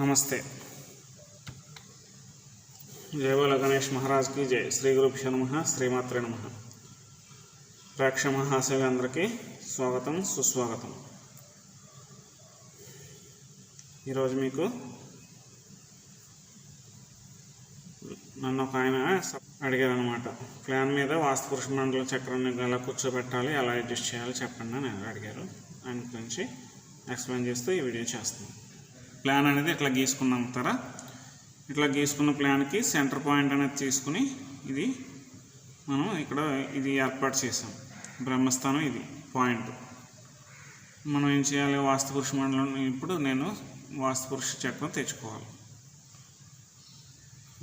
నమస్తే. జయవాల గణేష్ మహారాజ్కి జై. శ్రీ గురుభ్యో నమ శ్రీమాత్రే నమ. ప్రేక్ష మహాశయులందరికీ స్వాగతం సుస్వాగతం. ఈరోజు మీకు నన్ను ఒక ఆయన అడిగారనమాట ప్లాన్ మీద వాస్తు పురుష మండల చక్రాన్ని ఎలా కూర్చోబెట్టాలి ఎలా అడ్జస్ట్ చేయాలి చెప్పండి అని అడిగారు. ఆయన గురించి ఎక్స్ప్లెయిన్ చేస్తూ ఈ వీడియో చేస్తున్నాను ప్లాన్ అనేది ఇట్లా గీసుకున్నాం తరా. ఇట్లా గీసుకున్న ప్లాన్కి సెంటర్ పాయింట్ అనేది తీసుకుని ఇది మనం ఇక్కడ ఇది ఏర్పాటు చేసాం. బ్రహ్మస్థానం ఇది పాయింట్. మనం ఏం చేయాలి? వాస్తుపురుష మండలం ఇప్పుడు నేను వాస్తుపురుష చక్రం తెచ్చుకోవాలి.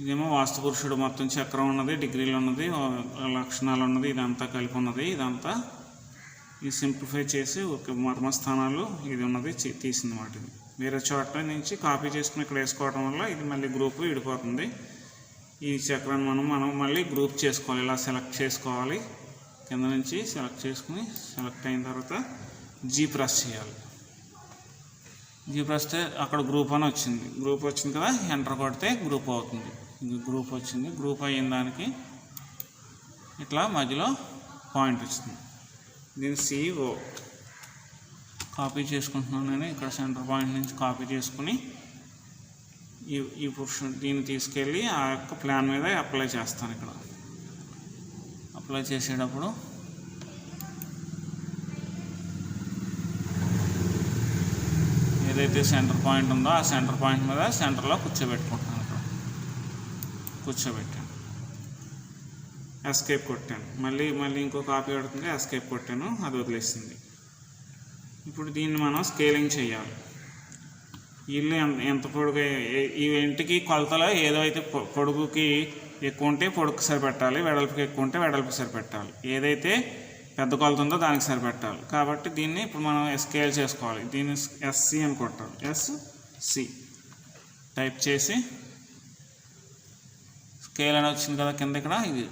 ఇదేమో వాస్తు పురుషుడు మొత్తం చక్రం ఉన్నది డిగ్రీలు ఉన్నది లక్షణాలు ఉన్నది ఇదంతా కలిపి ఉన్నది ఇదంతా ఇది సింప్లిఫై చేసి ఒక మర్మస్థానాలు ఇది ఉన్నది తీసింది వాటిని వేరే చోట నుంచి కాపీ చేసుకుని ఇక్కడ వేసుకోవడం వల్ల ఇది మళ్ళీ గ్రూప్ విడిపోతుంది. ఈ చక్రాన్ని మనం మనం మళ్ళీ గ్రూప్ చేసుకోవాలి. ఇలా సెలెక్ట్ చేసుకోవాలి. కింద నుంచి సెలెక్ట్ చేసుకుని సెలెక్ట్ అయిన తర్వాత జీ ప్రెస్ చేయాలి. జీ ప్రెస్ అక్కడ గ్రూప్ అని వచ్చింది. గ్రూప్ వచ్చింది కదా ఎంటర్ కొడితే గ్రూప్ అవుతుంది. గ్రూప్ వచ్చింది. గ్రూప్ అయిన దానికి ఇట్లా మధ్యలో పాయింట్ వచ్చింది. దీని సిఓ కాపీ చేసుకుంటున్నాను నేను ఇక్కడ సెంటర్ పాయింట్ నుంచి కాపీ చేసుకుని ఈ ఈ పురుషుడు దీన్ని తీసుకెళ్ళి ఆ యొక్క ప్లాన్ మీద అప్లై చేస్తాను ఇక్కడ. అప్లై చేసేటప్పుడు ఏదైతే సెంటర్ పాయింట్ ఉందో ఆ సెంటర్ పాయింట్ మీద సెంటర్లో కూర్చోబెట్టుకుంటున్నాను ఇక్కడ. కూర్చోబెట్టాను. ఎస్కేప్ కొట్టాను. మళ్ళీ మళ్ళీ ఇంకో కాపీ పడుతుంది ఎస్కేప్ కొట్టాను. అది వదిలేసింది. ఇప్పుడు దీన్ని మనం స్కేలింగ్ చేయాలి. ఇల్లు ఎంత ఎంత పొడుగు ఈ ఇంటికి కొలతలో ఏదో అయితే పొడుగుకి ఎక్కువ ఉంటే పొడుగు సరిపెట్టాలి. వెడల్పుకి ఎక్కువ ఉంటే వెడల్పు సరిపెట్టాలి. ఏదైతే పెద్ద కొలత ఉందో దానికి సరిపెట్టాలి. కాబట్టి దీన్ని ఇప్పుడు మనం స్కేల్ చేసుకోవాలి. దీన్ని ఎస్సి అని కొట్టాలి. ఎస్ సి టైప్ చేసి స్కేల్ అని వచ్చింది కదా కింద ఇక్కడ. ఇది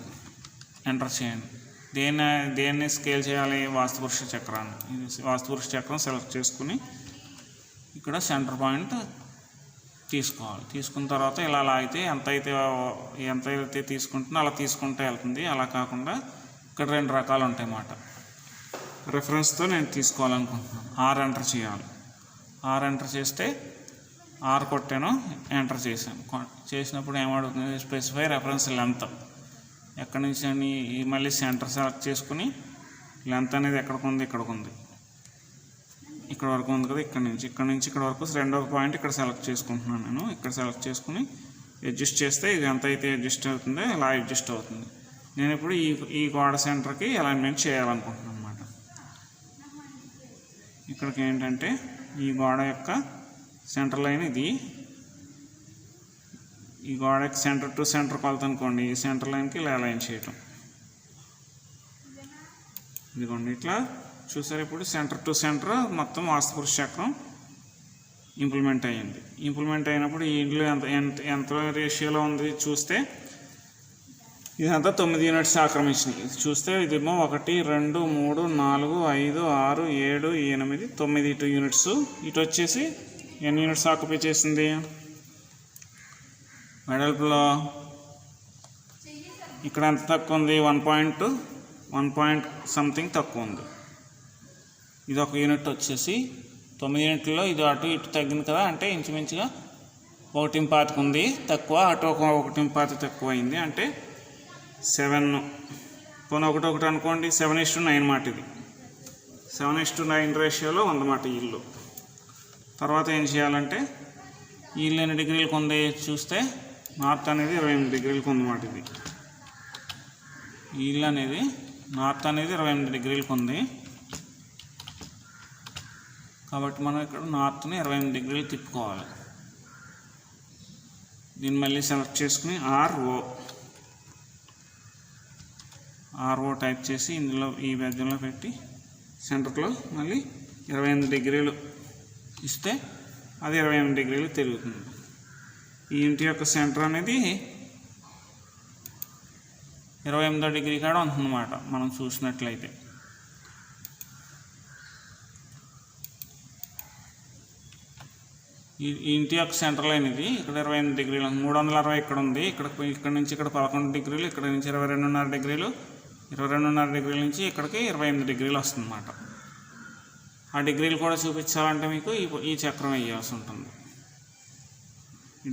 ఎంటర్ చేయండి. దేన్ని దేన్ని స్కేల్ చేయాలి? వాస్తుపురుష చక్రాన్ని. ఇది వాస్తుపురుష చక్రం సెలెక్ట్ చేసుకుని ఇక్కడ సెంటర్ పాయింట్ తీసుకోవాలి. తీసుకున్న తర్వాత ఇలా లాగితే ఎంత అయితే ఎంత అయితే తీసుకుంటుందో అలా తీసుకుంటే వెళ్తుంది. అలా కాకుండా ఇక్కడ రెండు రకాలు ఉంటాయి అన్నమాట. రెఫరెన్స్తో నేను తీసుకోవాలనుకుంటున్నాను. ఆర్ ఎంటర్ చేయాలి. ఆర్ ఎంటర్ చేస్తే ఆర్ కొట్టాను ఎంటర్ చేశాను. చేసినప్పుడు ఏమడుగుతుంది? స్పెసిఫై రెఫరెన్స్ లెంత్ ఎక్కడి నుంచి అని మళ్ళీ సెంటర్ సెలెక్ట్ చేసుకుని లెంత్ అనేది ఎక్కడికి ఉంది ఇక్కడికి ఉంది. ఇక్కడ వరకు ఉంది కదా ఇక్కడ నుంచి ఇక్కడ నుంచి ఇక్కడ వరకు రెండవ పాయింట్ ఇక్కడ సెలెక్ట్ చేసుకుంటున్నాను నేను. ఇక్కడ సెలెక్ట్ చేసుకుని అడ్జస్ట్ చేస్తే ఇది ఎంత అయితే అడ్జస్ట్ అవుతుందో ఇలా అడ్జస్ట్ అవుతుంది. నేను ఇప్పుడు ఈ ఈ గోడ సెంటర్కి అలైన్మెంట్ చేయాలనుకుంటున్నాను అనమాట ఇక్కడికి ఏంటంటే ఈ గోడ యొక్క సెంటర్ లైన్ ఇది. ఈ గోడకి సెంటర్ టు సెంటర్ కొలత అనుకోండి ఈ సెంటర్ లైన్కి ఇలా అలైన్ చేయటం. ఇదిగోండి ఇట్లా చూసారు ఇప్పుడు సెంటర్ టు సెంటర్ మొత్తం వాస్తుపురుష చక్రం ఇంప్లిమెంట్ అయ్యింది. ఇంప్లిమెంట్ అయినప్పుడు ఈ ఇంట్లో ఎంత ఎంత ఎంత రేషియోలో ఉంది చూస్తే ఇదంతా తొమ్మిది యూనిట్స్ ఆక్రమించినాయి. ఇది చూస్తే ఇదేమో ఒకటి రెండు మూడు నాలుగు ఐదు ఆరు ఏడు ఎనిమిది తొమ్మిది ఇటు యూనిట్స్. ఇటు వచ్చేసి ఎన్ని యూనిట్స్ ఆక్యుపై చేసింది? వెడల్పులో ఇక్కడ ఎంత తక్కువ ఉంది? One point one point something తక్కువ ఉంది. ఇది ఒక యూనిట్ వచ్చేసి తొమ్మిది యూనిట్లలో ఇది అటు ఇటు తగ్గింది కదా? అంటే ఇంచుమించుగా ఒకటి పాతికి ఉంది. తక్కువ అటు ఒక ఒకటి పాతి తక్కువ అయింది అంటే సెవెన్ పోనీ ఒకటి ఒకటి అనుకోండి సెవెన్ ఇస్ టు నైన్ మాట ఇది. సెవెన్ ఇస్ టు నైన్ రేషియోలో ఉందన్నమాట మాట ఇల్లు తర్వాత ఏం చేయాలంటే ఈ ఇల్లు ఎన్ని డిగ్రీలకు ఉంది? చూస్తే నార్త్ అనేది ఇరవై ఎనిమిది డిగ్రీలకు ఉందన్నమాట ఇది. ఈ ఇల్లు అనేది నార్త్ అనేది ఇరవై ఎనిమిది డిగ్రీలకు ఉంది కాబట్టి మనం ఇక్కడ నార్త్ని ఇరవై ఎనిమిది డిగ్రీలు తిప్పుకోవాలి. దీన్ని మళ్ళీ సెలెక్ట్ చేసుకుని ఆర్ఓ. ఆర్ఓ టైప్ చేసి ఇందులో ఈ మధ్యలో పెట్టి సెంటర్లో మళ్ళీ ఇరవై ఎనిమిది డిగ్రీలు ఇస్తే అది ఇరవై ఎనిమిది డిగ్రీలు తిరుగుతుంది. ఈ ఇంటి యొక్క సెంటర్ అనేది ఇరవై ఎనిమిదో డిగ్రీ కాడ ఉంటుందన్నమాట మనం చూసినట్లయితే. ఈ ఇంటి యొక్క సెంటర్ లైన్ ఇది ఇక్కడ ఇరవై ఎనిమిది డిగ్రీలు మూడు వందల అరవై ఇక్కడ ఉంది. ఇక్కడ ఇక్కడ నుంచి ఇక్కడ పదకొండు డిగ్రీలు ఇక్కడ నుంచి ఇరవై రెండున్నర డిగ్రీలు ఇరవై రెండున్నర డిగ్రీల నుంచి ఇక్కడికి ఇరవై ఎనిమిది డిగ్రీలు వస్తుందన్నమాట. ఆ డిగ్రీలు కూడా చూపించాలంటే మీకు ఈ ఈ చక్రం వేయాల్సి ఉంటుంది.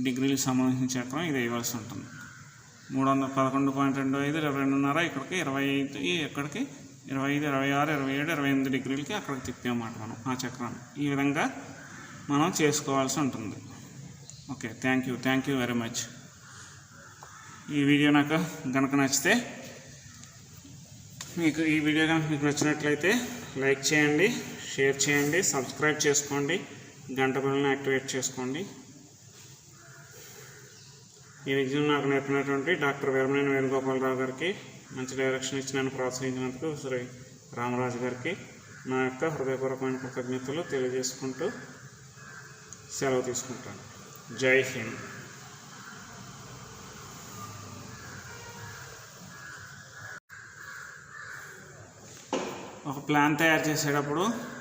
డిగ్రీలకు సంబంధించిన చక్రం ఇది వేయవలసి ఉంటుంది. మూడు వందల పదకొండు పాయింట్ రెండు ఐదు ఇరవై రెండున్నర ఇక్కడికి ఇరవై ఐదు ఇక్కడికి ఇరవై ఐదు ఇరవై ఆరు ఇరవై ఏడు ఇరవై ఎనిమిది డిగ్రీలకి అక్కడికి తిప్పామాట మనం ఆ చక్రాన్ని. ఈ విధంగా మనం చేసుకోవాల్సి ఉంటుంది. Okay thank you thank you very much. ఈ వీడియో నాకు కనుక నచ్చితే మీకు ఈ వీడియో కనుక మీకు నచ్చినట్లయితే లైక్ చేయండి షేర్ చేయండి సబ్స్క్రైబ్ చేసుకోండి గంట బిల్లని యాక్టివేట్ చేసుకోండి. ఈ విద్యను నాకు నేర్పినటువంటి డాక్టర్ వేమనేని వేణుగోపాలరావు గారికి మంచి డైరెక్షన్ ఇచ్చి నన్ను ప్రోత్సహించినందుకు శ్రీ రామరాజు గారికి నా యొక్క హృదయపూర్వకమైన కృతజ్ఞతలు తెలియజేసుకుంటూ సెలవు తీసుకుంటాను. జై హింద్. ఒక ప్లాన్ తయారు చేసేటప్పుడు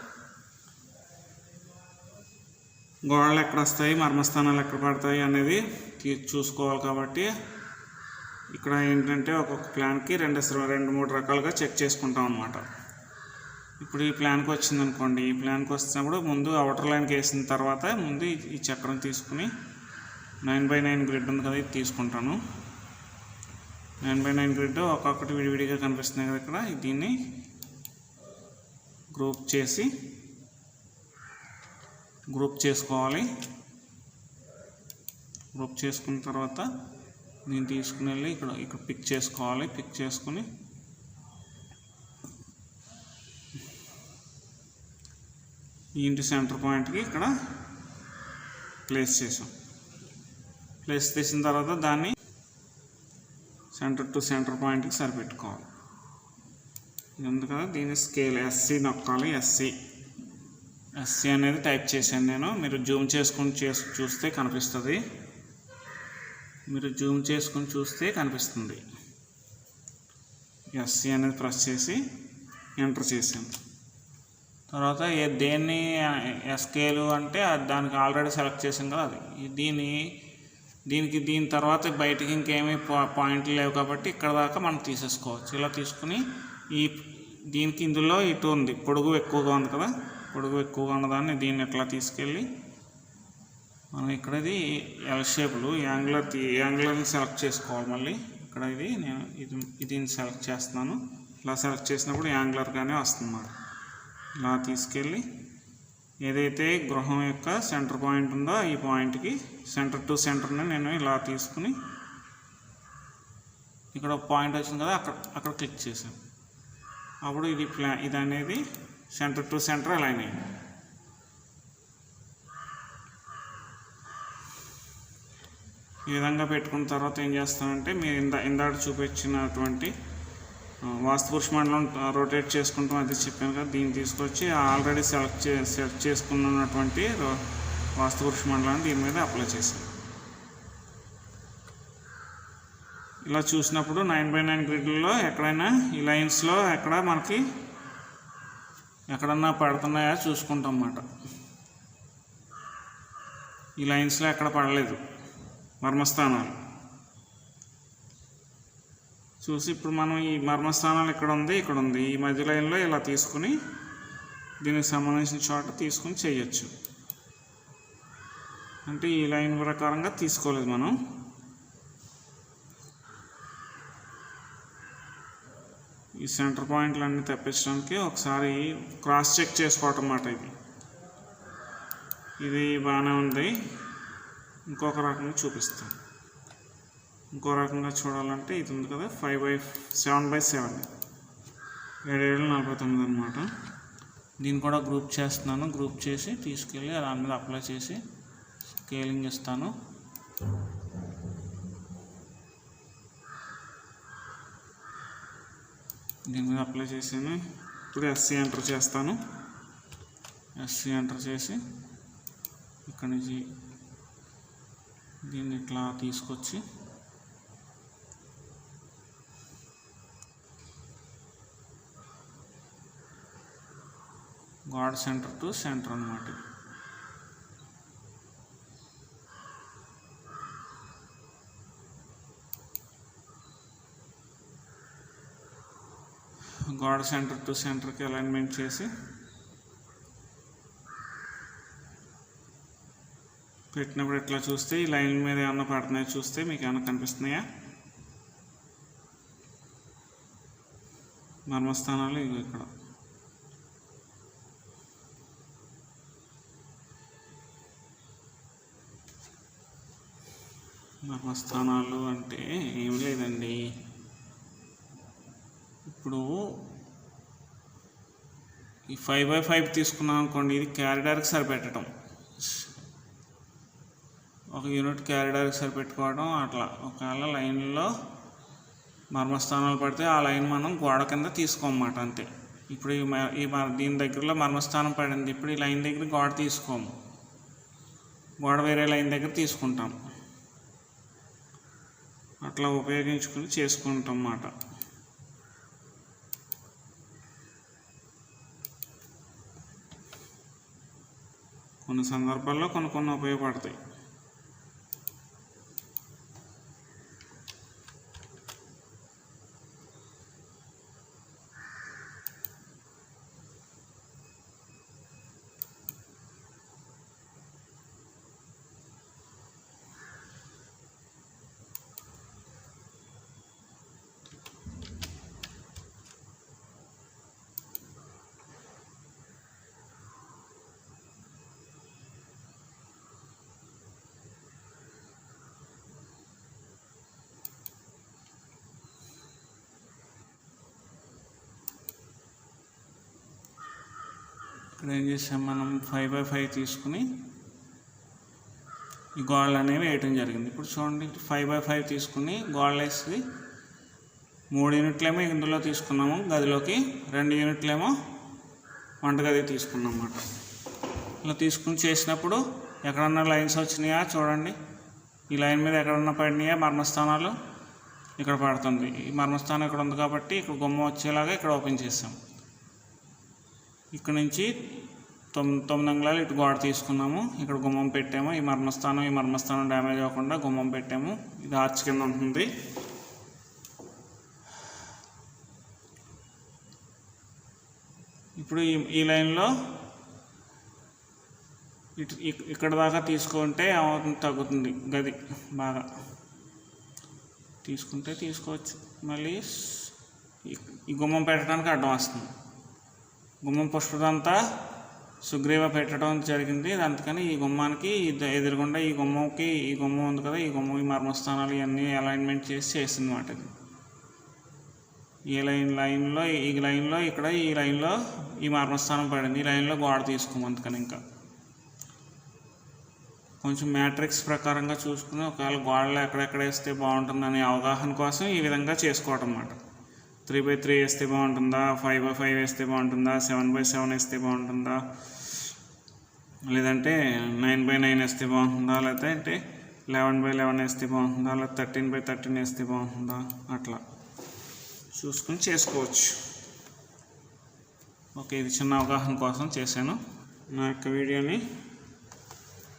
గోడలు ఎక్కడ వస్తాయి మర్మస్థానాలు ఎక్కడ పడతాయి అనేది చూసుకోవాలి కాబట్టి ఇక్కడ ఏంటంటే ఒక్కొక్క ప్లాన్కి రెండు రెండు మూడు రకాలుగా చెక్ చేసుకుంటాం అనమాట ఇప్పుడు ఈ ప్లాన్కి వచ్చింది అనుకోండి ఈ ప్లాన్కి వచ్చినప్పుడు ముందు అవుటర్ లైన్కి వేసిన తర్వాత ముందు ఈ- ఈ చక్రం తీసుకుని నైన్ బై నైన్ గ్రిడ్ ఉంది కదా ఇది తీసుకుంటాను. నైన్ బై నైన్ గ్రిడ్ ఒక్కొక్కటి విడివిడిగా కనిపిస్తున్నాయి కదా ఇక్కడ దీన్ని గ్రూప్ చేసి గ్రూప్ చేసుకోవాలి. గ్రూప్ చేసుకున్న తర్వాత నేను తీసుకుని వెళ్ళి ఇక్కడ ఇక్కడ పిక్ చేసుకోవాలి. పిక్ చేసుకుని ఇంటి సెంటర్ పాయింట్కి ఇక్కడ ప్లేస్ చేసాం. ప్లేస్ చేసిన తర్వాత దాన్ని సెంటర్ టు సెంటర్ పాయింట్కి సరిపెట్టుకోవాలి. ఎందుకంటే దీన్ని స్కేల్ ఎస్సీ నొక్కాలి. ఎస్సీ ఎస్సీ అనేది టైప్ చేశాను నేను. మీరు జూమ్ చేసుకుని చేసి చూస్తే కనిపిస్తుంది. మీరు జూమ్ చేసుకుని చూస్తే కనిపిస్తుంది. ఎస్సీ అనేది ప్రెస్ చేసి ఎంటర్ చేశాను. తర్వాత ఏ దేన్ని ఎస్కేలు అంటే దానికి ఆల్రెడీ సెలెక్ట్ చేసాం కదా అది. దీన్ని దీని దీనికి దీని తర్వాత బయటికి ఇంకేమీ పాయింట్లు లేవు కాబట్టి ఇక్కడ దాకా మనం తీసేసుకోవచ్చు. ఇలా తీసుకుని ఈ దీనికి ఇందులో ఇటు ఉంది. పొడుగు ఎక్కువగా ఉంది కదా. పొడుగు ఎక్కువగా ఉన్నదాన్ని దీన్ని ఇట్లా తీసుకెళ్ళి మనం ఇక్కడ ఇది ఎల్ షేప్లు యాంగులర్ యాంగులర్ని సెలెక్ట్ చేసుకోవాలి మళ్ళీ. ఇక్కడ ఇది నేను ఇది దీన్ని సెలెక్ట్ చేస్తున్నాను. ఇలా సెలెక్ట్ చేసినప్పుడు యాంగులర్గానే వస్తుంది ఇలా తీసుకెళ్ళి ఏదైతే గృహం యొక్క సెంటర్ పాయింట్ ఉందో ఈ పాయింట్కి సెంటర్ టు సెంటర్ని నేను ఇలా తీసుకుని ఇక్కడ పాయింట్ వచ్చింది కదా అక్కడ అక్కడ క్లిక్ చేశాను. అప్పుడు ఇది ప్లా ఇది అనేది సెంటర్ టు సెంటర్ అలైన్ అయ్యింది ఈ విధంగా పెట్టుకున్న తర్వాత ఏం చేస్తామంటే మీరు ఇందా ఇందాక చూపించినటువంటి వాస్తుపురుష వాస్తు పురుష మండలం రొటేట్ చేసుకుంటాం అది చెప్పాను కదా దీన్ని తీసుకొచ్చి ఆల్రెడీ సెలెక్ట్ చే సెలెక్ట్ చేసుకున్నటువంటి రో- వాస్తు పురుష మండలాన్ని దీని మీద అప్లై చేశాను. ఇలా చూసినప్పుడు నైన్ బై నైన్ గ్రిడ్లలో ఎక్కడైనా ఈ లైన్స్లో ఎక్కడ మనకి ఎక్కడన్నా పడుతున్నాయా చూసుకుంటాం అన్నమాట. ఈ లైన్స్లో ఎక్కడ పడలేదు. మర్మస్థానాలు. చూసి ఇప్పుడు మనం ఈ మర్మస్థానాలు ఇక్కడ ఉంది ఇక్కడ ఉంది ఈ మధ్య లైన్లో ఇలా తీసుకుని దీనికి సంబంధించిన చోట తీసుకుని చేయొచ్చు. అంటే ఈ లైన్ ప్రకారంగా తీసుకోలేదు మనం. ఈ సెంటర్ పాయింట్లు అన్నీ తెప్పించడానికి ఒకసారి క్రాస్ చెక్ చేసుకోవటం అన్నమాట ఇది. ఇది బాగానే ఉంది. ఇంకొక రకంగా చూపిస్తాను. ఇంకో రకంగా చూడాలంటే ఇది ఉంది కదా five by seven by seven ఏడు నలభై తొమ్మిది అనమాట దీన్ని కూడా గ్రూప్ చేస్తున్నాను. గ్రూప్ చేసి తీసుకెళ్ళి దాని మీద అప్లై చేసి స్కేలింగ్ ఇస్తాను దీని మీద అప్లై చేసాను. ఇప్పుడు ఎస్సీ ఎంటర్ చేస్తాను. ఎస్సీ ఎంటర్ చేసి ఇక్కడి నుంచి దీన్ని ఇట్లా తీసుకొచ్చి గాడ్ సెంటర్ టు సెంటర్ అనమాట గోడ సెంటర్ టు సెంటర్కి అలైన్మెంట్ చేసి పెట్టినప్పుడు ఇట్లా చూస్తే ఈ లైన్ మీద ఏమన్నా పడుతున్నాయో చూస్తే మీకు ఏమైనా కనిపిస్తున్నాయా? మర్మస్థానాలు ఇవి ఇక్కడ. మర్మస్థానాలు అంటే ఏం లేదండి. ఇప్పుడు ఈ ఫైవ్ బై ఫైవ్ తీసుకున్నాం అనుకోండి ఇది క్యారిడార్కి సరిపెట్టడం. ఒక యూనిట్ క్యారిడార్కి సరిపెట్టుకోవడం అట్లా. ఒకవేళ లైన్లో మర్మస్థానాలు పడితే ఆ లైన్ మనం గోడ కింద తీసుకోమన్నమాట అంతే. ఇప్పుడు ఈ మ- ఈ మ- దీని దగ్గరలో మర్మస్థానం పడింది. ఇప్పుడు ఈ లైన్ దగ్గర గోడ తీసుకోము. గోడ వేరే లైన్ దగ్గర తీసుకుంటాం. అట్లా ఉపయోగించుకుని చేసుకుంటాం అన్నమాట. కొన్ని సందర్భాల్లో కొన్ని కొన్ని ఉపయోగపడతాయి. ఇక్కడ ఏం చేసాం మనం ఫైవ్ బై ఫైవ్ తీసుకుని ఈ గోడలు అనేవి వేయటం జరిగింది. ఇప్పుడు చూడండి ఫైవ్ బై ఫైవ్ తీసుకుని గోడలు వేసి మూడు యూనిట్లేమో ఇందులో తీసుకున్నాము గదిలోకి రెండు యూనిట్లేమో వంటగది తీసుకున్నాం అన్నమాట ఇలా తీసుకుని చేసినప్పుడు ఎక్కడన్నా లైన్స్ వచ్చినాయా చూడండి. ఈ లైన్ మీద ఎక్కడన్నా పడినాయా మర్మస్థానాలు? ఇక్కడ పడుతుంది. ఈ మర్మస్థానం ఇక్కడ ఉంది కాబట్టి ఇక్కడ గుమ్మ వచ్చేలాగా ఇక్కడ ఓపెన్ చేసాం. ఇక్కడ నుంచి తొమ్మిది తొమ్మిది అంగుళాలు ఇటు గోడ తీసుకున్నాము. ఇక్కడ గుమ్మం పెట్టాము. ఈ మర్మస్థానం ఈ మర్మస్థానం డ్యామేజ్ అవ్వకుండా గుమ్మం పెట్టాము. ఇది ఆర్చ్ కింద ఉంటుంది. ఇప్పుడు ఈ ఈ లైన్లో ఇటు ఇక్కడ దాకా తీసుకుంటే ఏమవుతుంది? తగ్గుతుంది గది బాగా. తీసుకుంటే తీసుకోవచ్చు. మళ్ళీ ఈ- ఈ గుమ్మం పెట్టడానికి అడ్డం వస్తుంది. గుమ్మం పుష్పదంతా సుగ్రీవ పెట్టడం జరిగింది. అందుకని ఈ గుమ్మానికి ఎదురుగుండా ఈ గుమ్మంకి ఈ గుమ్మం ఉంది కదా ఈ గుమ్మం ఈ మర్మస్థానాలు ఇవన్నీ అలైన్మెంట్ చేసి చేసింది ఇది. ఈ లైన్ లైన్లో ఈ లైన్లో ఇక్కడ ఈ లైన్లో ఈ మర్మస్థానం పడింది. ఈ లైన్లో గోడ తీసుకోము అందుకని ఇంకా. కొంచెం మ్యాట్రిక్స్ ప్రకారంగా చూసుకుని ఒకవేళ గోడలు ఎక్కడెక్కడ వేస్తే బాగుంటుందనే అవగాహన కోసం ఈ విధంగా చేసుకోవటం అన్నమాట. త్రీ బై త్రీ వేస్తే బాగుంటుందా? ఫైవ్ బై ఫైవ్ వేస్తే బాగుంటుందా? సెవెన్ బై సెవెన్ వేస్తే బాగుంటుందా? లేదంటే నైన్ బై నైన్ వేస్తే బాగుంటుందా? లేదంటే లెవెన్ బై లెవెన్ వేస్తే బాగుంటుందా? లేదా థర్టీన్ బై థర్టీన్ వేస్తే బాగుంటుందా? అట్లా. చూసుకుని చేసుకోవచ్చు. ఓకే ఇది చిన్న అవగాహన కోసం చేశాను. నా యొక్క వీడియోని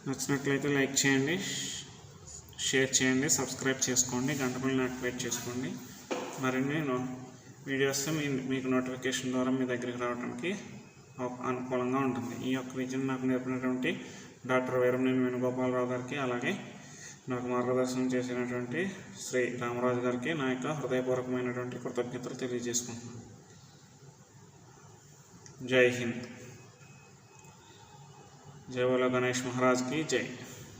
నచ్చినట్లయితే లైక్ చేయండి షేర్ చేయండి సబ్స్క్రైబ్ చేసుకోండి గంట బిల్ని యాక్టివేట్ చేసుకోండి. మరిన్ని నేను వీడియోస్ మీ మీకు నోటిఫికేషన్ ద్వారా మీ దగ్గరికి రావడానికి అనుకూలంగా ఉంటుంది. ఈ యొక్క విద్యను నాకు నేర్పినటువంటి డాక్టర్ వీరమనేని వేణుగోపాలరావు గారికి అలాగే నాకు మార్గదర్శనం చేసినటువంటి శ్రీ రామరాజు గారికి నా యొక్క హృదయపూర్వకమైనటువంటి కృతజ్ఞతలు తెలియజేసుకుంటున్నాను. జై హింద్. జై బోలో గణేష్ మహారాజ్కి జై.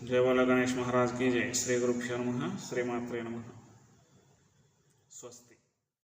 జై బోలో గణేష్ మహారాజ్కి జై. శ్రీ గురుభ్యో నమ శ్రీమాత్రే నమ. స్వస్తి.